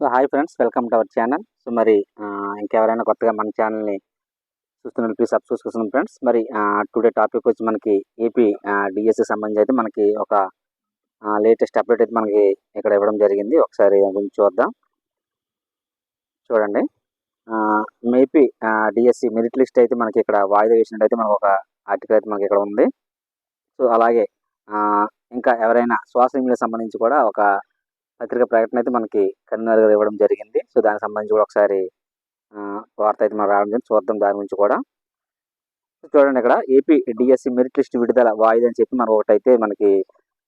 So hi friends welcome to our channel. So మరి ఇంకెవరైనా కొత్తగా మన ఛానల్ని చూస్తున్న ప్లీజ్ సబ్స్క్రైబ్ చేసుకున్నాం ఫ్రెండ్స్. మరి టుడే టాపిక్ వచ్చి మనకి ఏపీ డిఎస్సి సంబంధించి అయితే మనకి ఒక లేటెస్ట్ అప్డేట్ అయితే మనకి ఇక్కడ ఇవ్వడం జరిగింది. ఒకసారి గురించి చూద్దాం. చూడండి. మేపీ డిఎస్సి మెరిట్ లిస్ట్ అయితే మనకి ఇక్కడ వాయిదా వేసినట్టయితే మనకు ఒక ఆర్టికల్ అయితే మనకి ఇక్కడ ఉంది. సో అలాగే ఇంకా ఎవరైనా సోషల్ మీడియా సంబంధించి కూడా ఒక పత్రిక ప్రకటన అయితే మనకి కన్వీనర్ గారు ఇవ్వడం జరిగింది. సో దానికి సంబంధించి కూడా ఒకసారి వార్త అయితే మనం రావడం జరిగింది. చూద్దాం దాని గురించి కూడా. చూడండి ఇక్కడ ఏపీ డిఎస్సి మెరిట్ లిస్ట్ విడుదల వాయిదా అని చెప్పి మనం ఒకటైతే మనకి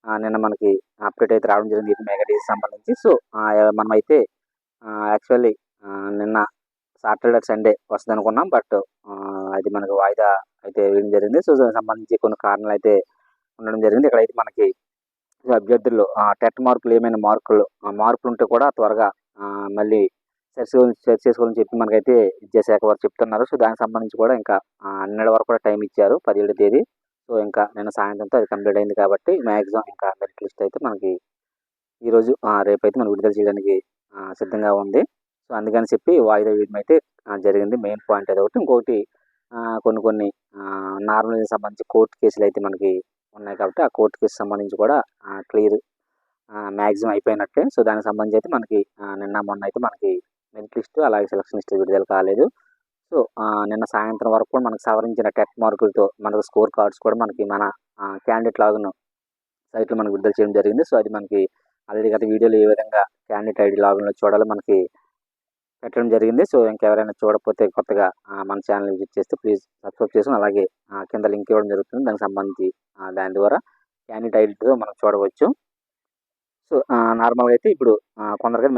నిన్న మనకి అప్డేట్ అయితే రావడం జరిగింది ఏపీ మెగా డిఎస్సి సంబంధించి. సో మనమైతే యాక్చువల్లీ నిన్న సాటర్డే సండే వస్తుంది అనుకున్నాం బట్ అది మనకి వాయిదా అయితే వేయడం జరిగింది. సో దానికి సంబంధించి కొన్ని కారణాలు అయితే ఉండడం జరిగింది. ఇక్కడైతే మనకి అభ్యర్థుల్లో టెట్ మార్కులు ఏమైనా మార్కులు మార్పులు మార్కులు ఉంటే కూడా త్వరగా మళ్ళీ సెర్చ్ సరి చేసుకోవాలని చెప్పి మనకైతే విద్యాశాఖ వారు చెప్తున్నారు. సో దానికి సంబంధించి కూడా ఇంకా ఆ, వరకు కూడా టైం ఇచ్చారు పదిహేడు తేదీ. సో ఇంకా నిన్న సాయంత్రంతో అది కంప్లీట్ అయింది కాబట్టి మ్యాక్సిమం ఇంకా మెరిట్ లిస్ట్ అయితే మనకి ఈరోజు రేపు అయితే మనం విడుదల చేయడానికి సిద్ధంగా ఉంది. సో అందుకని చెప్పి వాయిదా వేయడం అయితే జరిగింది. మెయిన్ పాయింట్ అది ఒకటి ఇంకొకటి కొన్ని కొన్ని నార్మల్ సంబంధించి కోర్టు కేసులు అయితే మనకి ఉన్నాయి కాబట్టి ఆ కోర్టు కేసు సంబంధించి కూడా క్లియర్ మ్యాక్సిమం అయిపోయినట్టే. సో దానికి సంబంధించి అయితే మనకి నిన్న మొన్న అయితే మనకి మెరిట్ లిస్టు అలాగే సెలక్షన్ లిస్టు విడుదల కాలేదు. సో నిన్న సాయంత్రం వరకు కూడా మనకు సవరించిన టెట్ మార్కులతో మనకు స్కోర్ కార్డ్స్ కూడా మనకి మన క్యాండిడేట్ లాగును సైట్లో మనకు విడుదల చేయడం జరిగింది. సో అది మనకి ఆల్రెడీ గత వీడియోలో ఏ విధంగా క్యాండిడేట్ ఐడి లాగిన్లో చూడాలో మనకి పెట్టడం జరిగింది. సో ఇంకెవరైనా చూడకపోతే కొత్తగా మన ఛానల్ విజిట్ చేస్తే ప్లీజ్ సబ్స్క్రైబ్ చేసుకుని అలాగే కింద లింక్ ఇవ్వడం జరుగుతుంది. దానికి సంబంధించి దాని ద్వారా క్యాండిడేట్ ఐడితో మనం చూడవచ్చు. సో నార్మల్గా అయితే ఇప్పుడు ఆ,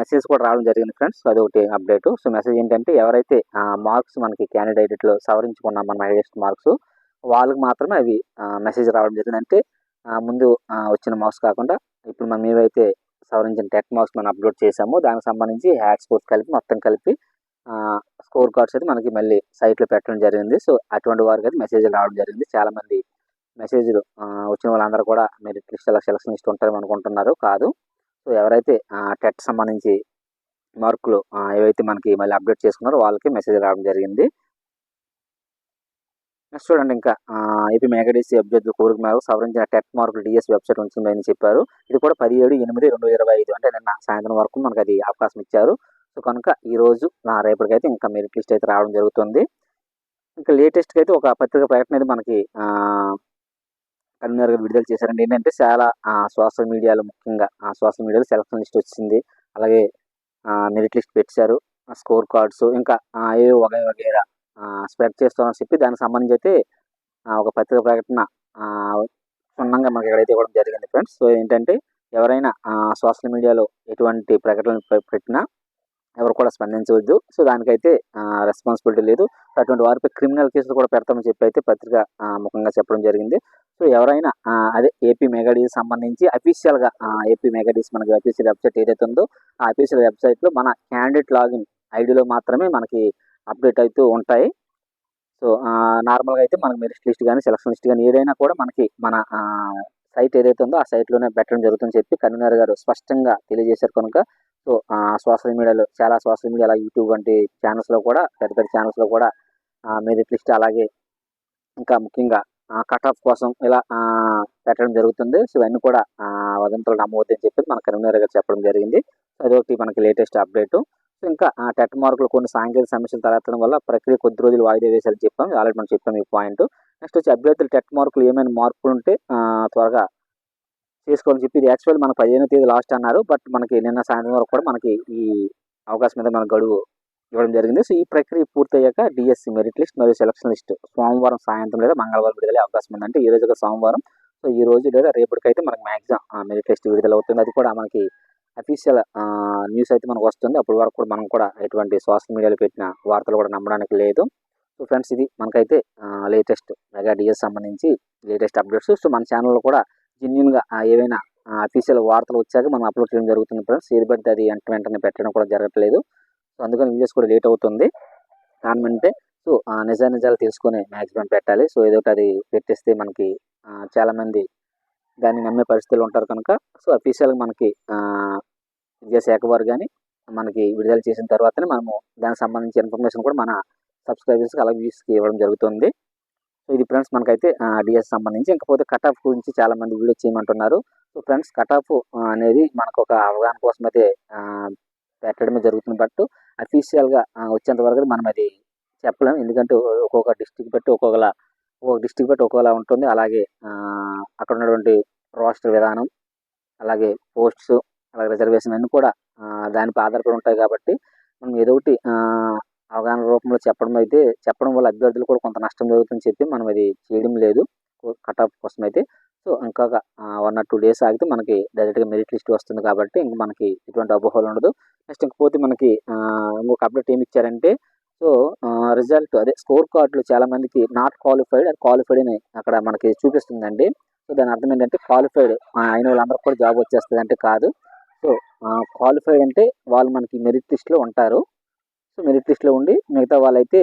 మెసేజ్ కూడా రావడం జరిగింది ఫ్రెండ్స్. అది ఒకటి అప్డేట్. సో మెసేజ్ ఏంటంటే ఎవరైతే మార్క్స్ మనకి క్యాండిడేట్ ఐడిలో సవరించుకున్నాం మన హైయెస్ట్ మార్క్స్ వాళ్ళకి మాత్రమే అవి మెసేజ్ రావడం జరిగింది. అంటే ముందు వచ్చిన మార్క్స్ కాకుండా ఇప్పుడు మనం ఏవైతే సవరించిన టెట్ మార్క్స్ మనం అప్లోడ్ చేసాము దానికి సంబంధించి హ్యాడ్ స్కోర్స్ కలిపి మొత్తం కలిపి స్కోర్ కార్డ్స్ అయితే మనకి మళ్ళీ సైట్లో పెట్టడం జరిగింది. సో అటువంటి వారికి అయితే మెసేజ్లు రావడం జరిగింది. చాలామంది మెసేజ్లు వచ్చిన వాళ్ళందరూ కూడా మెరిట్ లిస్ట్ అలా సెలక్షన్ లిస్ట్ ఉంటారని అనుకుంటున్నారు. కాదు. సో ఎవరైతే టెట్ సంబంధించి మార్కులు ఏవైతే మనకి మళ్ళీ అప్డేట్ చేసుకున్నారో వాళ్ళకి మెసేజ్ రావడం జరిగింది. నెక్స్ట్ చూడండి ఇంకా. ఏపీ మెగాడిసి అభ్యర్థుల కోరిక మేరకు సవరించిన టెట్ మార్కులు డిఎస్ వెబ్సైట్ ఉంచిందని చెప్పారు. ఇది కూడా పదిహేడు ఎనిమిది రెండు వేల ఇరవై ఐదు అంటే నిన్న సాయంత్రం వరకు మనకు అది అవకాశం ఇచ్చారు. సో కనుక ఈ రోజు నా రేపటికైతే ఇంకా మెరిట్ లిస్ట్ అయితే రావడం జరుగుతుంది. ఇంకా లేటెస్ట్గా అయితే ఒక పత్రిక ప్రకటన అయితే మనకి కన్వీనర్ గారు విడుదల చేశారండి. ఏంటంటే చాలా సోషల్ మీడియాలో ముఖ్యంగా సోషల్ మీడియాలో సెలక్షన్ లిస్ట్ వచ్చింది. అలాగే మెరిట్ లిస్ట్ పెట్టారు. స్కోర్ కార్డ్స్ ఇంకా ఏ వగైరా స్ప్రెడ్ చేస్తామని చెప్పి దానికి సంబంధించి అయితే ఒక పత్రిక ప్రకటన క్షుణ్ణంగా మనకి ఎక్కడైతే ఇవ్వడం జరిగింది ఫ్రెండ్స్ సో ఏంటంటే ఎవరైనా సోషల్ మీడియాలో ఎటువంటి ప్రకటనలు పెట్టినా ఎవరు కూడా స్పందించవద్దు. సో దానికైతే రెస్పాన్సిబిలిటీ లేదు. అటువంటి వారిపై క్రిమినల్ కేసులు కూడా పెడతామని చెప్పి అయితే పత్రిక ముఖంగా చెప్పడం జరిగింది. సో ఎవరైనా అదే ఏపీ మెగాడీస్ సంబంధించి అఫీషియల్గా ఏపీ మెగాడీస్ మనకి అఫీషియల్ వెబ్సైట్ ఏదైతే ఉందో ఆ అఫీషియల్ వెబ్సైట్లో మన క్యాండిడేట్ లాగిన్ ఐడిలో మాత్రమే మనకి అప్డేట్ అవుతూ ఉంటాయి. సో నార్మల్గా అయితే మనకు మెరిట్ లిస్ట్ కానీ సెలక్షన్ లిస్ట్ కానీ ఏదైనా కూడా మనకి మన సైట్ ఏదైతే ఉందో ఆ సైట్లోనే పెట్టడం జరుగుతుందని చెప్పి కన్వీనర్ గారు స్పష్టంగా తెలియజేశారు కనుక. సో సోషల్ మీడియాలో చాలా సోషల్ మీడియా అలాగే యూట్యూబ్ వంటి ఛానల్స్లో కూడా పెద్ద పెద్ద ఛానల్స్లో కూడా మెరిట్ లిస్ట్ అలాగే ఇంకా ముఖ్యంగా కట్ ఆఫ్ కోసం ఇలా పెట్టడం జరుగుతుంది. సో ఇవన్నీ కూడా వదంతులు నమ్మవద్దని చెప్పి మన కన్వీనర్ గారు చెప్పడం జరిగింది. అదొకటి మనకి లేటెస్ట్ అప్డేటు. సో ఇంకా టెట్ మార్కులు కొన్ని సాంకేతిక సమస్యలు తలెత్తడం వల్ల ప్రక్రియ కొద్ది రోజులు వాయిదా వేసేది చెప్పాం. ఆల్రెడీ మనం చెప్పాం ఈ పాయింట్. నెక్స్ట్ వచ్చి అభ్యర్థులు టెట్ మార్కులు ఏమైనా మార్పులు ఉంటే త్వరగా చేసుకోవాలని చెప్పి ఇది యాక్చువల్ మనకు పదిహేనో తేదీ లాస్ట్ అన్నారు. బట్ మనకి నిన్న సాయంత్రం వరకు కూడా మనకి ఈ అవకాశం మీద మన గడువు ఇవ్వడం జరిగింది. సో ఈ ప్రక్రియ పూర్తయ్యాక డిఎస్సి మెరిట్ లిస్ట్ మరియు సెలక్షన్ లిస్ట్ సోమవారం సాయంత్రం లేదా మంగళవారం విడుదలయ్యే అవకాశం ఉందంటే ఈ రోజు సోమవారం. సో ఈ రోజు లేదా రేపటికైతే మనకి మ్యాక్సిమం మెరిట్ లిస్ట్ విడుదల అవుతుంది అది కూడా మనకి అఫీషియల్ న్యూస్ అయితే మనకు వస్తుంది. అప్పటి వరకు కూడా మనం కూడా ఎటువంటి సోషల్ మీడియాలో పెట్టిన వార్తలు కూడా నమ్మడానికి లేదు. సో ఫ్రెండ్స్ ఇది మనకైతే లేటెస్ట్ మెగా డిఎస్ సంబంధించి లేటెస్ట్ అప్డేట్స్ సో మన ఛానల్లో కూడా జెన్యున్గా ఏవైనా అఫీషియల్ వార్తలు వచ్చాక మనం అప్లోడ్ చేయడం జరుగుతుంది ఫ్రెండ్స్ ఏది పడితే అది వెంట వెంటనే పెట్టడం కూడా జరగట్లేదు. సో అందుకని వీడియోస్ కూడా లేట్ అవుతుంది. కారణం అంటే సో నిజా నిజాలు తెలుసుకొని మ్యాక్సిమం పెట్టాలి. సో ఏదో ఒకటి అది పెట్టేస్తే మనకి చాలామంది దాన్ని నమ్మే పరిస్థితులు ఉంటారు కనుక సో అఫీషియల్గా మనకి విద్యాశాఖ వారు కానీ మనకి విడుదల చేసిన తర్వాతనే మనము దానికి సంబంధించిన ఇన్ఫర్మేషన్ కూడా మన సబ్స్క్రైబర్స్కి అలాగే వ్యూస్కి ఇవ్వడం జరుగుతుంది. సో ఇది ఫ్రెండ్స్ మనకైతే డిఎస్ సంబంధించి ఇంకపోతే కట్ ఆఫ్ గురించి చాలామంది వీడియో చేయమంటున్నారు. సో ఫ్రెండ్స్ కట్ ఆఫ్ అనేది మనకు ఒక అవగాహన కోసం అయితే పెట్టడమే జరుగుతుంది. బట్ అఫీషియల్గా వచ్చేంత వరకు మనం అది చెప్పలేము. ఎందుకంటే ఒక్కొక్క డిస్టిక్ బట్టి ఒక్కొక్కలా ఒక్కొక్క డిస్టిక్ బట్టి ఒకేలా ఉంటుంది. అలాగే అక్కడ ఉన్నటువంటి రోస్టర్ విధానం అలాగే పోస్ట్స్ అలాగే రిజర్వేషన్ అన్నీ కూడా దానిపై ఆధారపడి ఉంటాయి కాబట్టి మనం ఏదో ఒకటి అవగాహన రూపంలో చెప్పడం అయితే చెప్పడం వల్ల అభ్యర్థులు కూడా కొంత నష్టం జరుగుతుందని చెప్పి మనం అది చేయడం లేదు. కట్ ఆఫ్ కోసం అయితే. సో ఇంకొక వన్ ఆర్ టూ డేస్ ఆగితే మనకి డైరెక్ట్గా మెరిట్ లిస్ట్ వస్తుంది కాబట్టి ఇంక మనకి ఎటువంటి అపోహలు ఉండదు. నెక్స్ట్ ఇంకపోతే మనకి ఇంకొక అప్డేట్ ఏమి ఇచ్చారంటే సో రిజల్ట్ అదే స్కోర్ కార్డులు చాలా మందికి నాట్ క్వాలిఫైడ్ అండ్ క్వాలిఫైడ్ అని అక్కడ మనకి చూపిస్తుందండి. సో దాని అర్థం ఏంటంటే క్వాలిఫైడ్ అయిన వాళ్ళందరికీ కూడా జాబ్ వచ్చేస్తుంది అంటే కాదు. సో క్వాలిఫైడ్ అంటే వాళ్ళు మనకి మెరిట్ లిస్ట్లో ఉంటారు. సో మెరిట్ లిస్ట్లో ఉండి మిగతా వాళ్ళైతే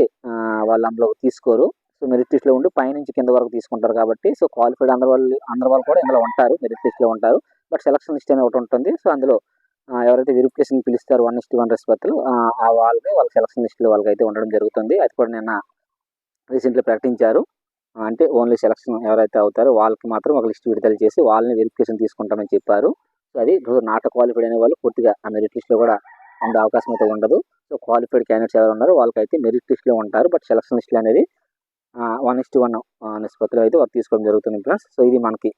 వాళ్ళు అందులో తీసుకోరు. సో మెరిట్ లిస్ట్లో ఉండి పైనుంచి కింద వరకు తీసుకుంటారు కాబట్టి సో క్వాలిఫైడ్ అందరి వాళ్ళు అందరి వాళ్ళు కూడా ఇందులో ఉంటారు మెరిట్ లిస్ట్లో ఉంటారు. బట్ సెలక్షన్ లిస్ట్ అనేది ఒకటి ఉంటుంది. సో అందులో ఎవరైతే వెరిఫికేషన్ పిలుస్తారో వన్ ఇస్టీ వన్ రెస్పెక్ట్లు ఆ వాళ్ళకి వాళ్ళ సెలక్షన్ లిస్టులు వాళ్ళకి అయితే ఉండడం జరుగుతుంది. అది కూడా నిన్న రీసెంట్లీ ప్రకటించారు. అంటే ఓన్లీ సెలక్షన్ ఎవరైతే అవుతారో వాళ్ళకి మాత్రం ఒక లిస్ట్ విడుదల చేసి వాళ్ళని వెరిఫికేషన్ తీసుకుంటామని చెప్పారు. సో అది నాట క్వాలిఫైడ్ అనే వాళ్ళు పూర్తిగా ఆ మెరిట్ లిస్ట్లో కూడా ఉండే అవకాశం అయితే ఉండదు. సో క్వాలిఫైడ్ క్యాండిడేట్స్ ఎవరు ఉన్నారో వాళ్ళకైతే మెరిట్ లిస్ట్లో ఉంటారు. బట్ సెలక్షన్ లిస్టులు అనేది వన్ ఇస్టు వన్ నిష్పత్తిలో అయితే వాళ్ళు తీసుకోవడం జరుగుతుంది ఫ్రెండ్స్ సో ఇది మనకి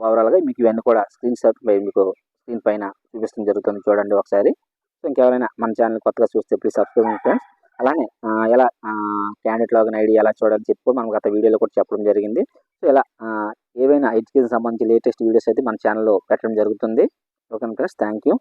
ఓవరాల్గా మీకు ఇవన్నీ కూడా స్క్రీన్ షాట్ మీకు స్క్రీన్ పైన చూపించడం జరుగుతుంది చూడండి ఒకసారి. సో ఇంకెవరైనా మన ఛానల్ కొత్తగా చూస్తే ప్లీజ్ సబ్స్క్రైబ్ ఫ్రెండ్స్ అలానే ఎలా క్యాండిడేట్ లాగిన్ ఐడి ఎలా చూడాలని చెప్పి. మనం గత వీడియోలో కూడా చెప్పడం జరిగింది. సో ఇలా ఏవైనా ఎడ్యుకేషన్ సంబంధించి లేటెస్ట్ వీడియోస్ అయితే మన ఛానల్లో పెట్టడం జరుగుతుంది. Okay friends thank you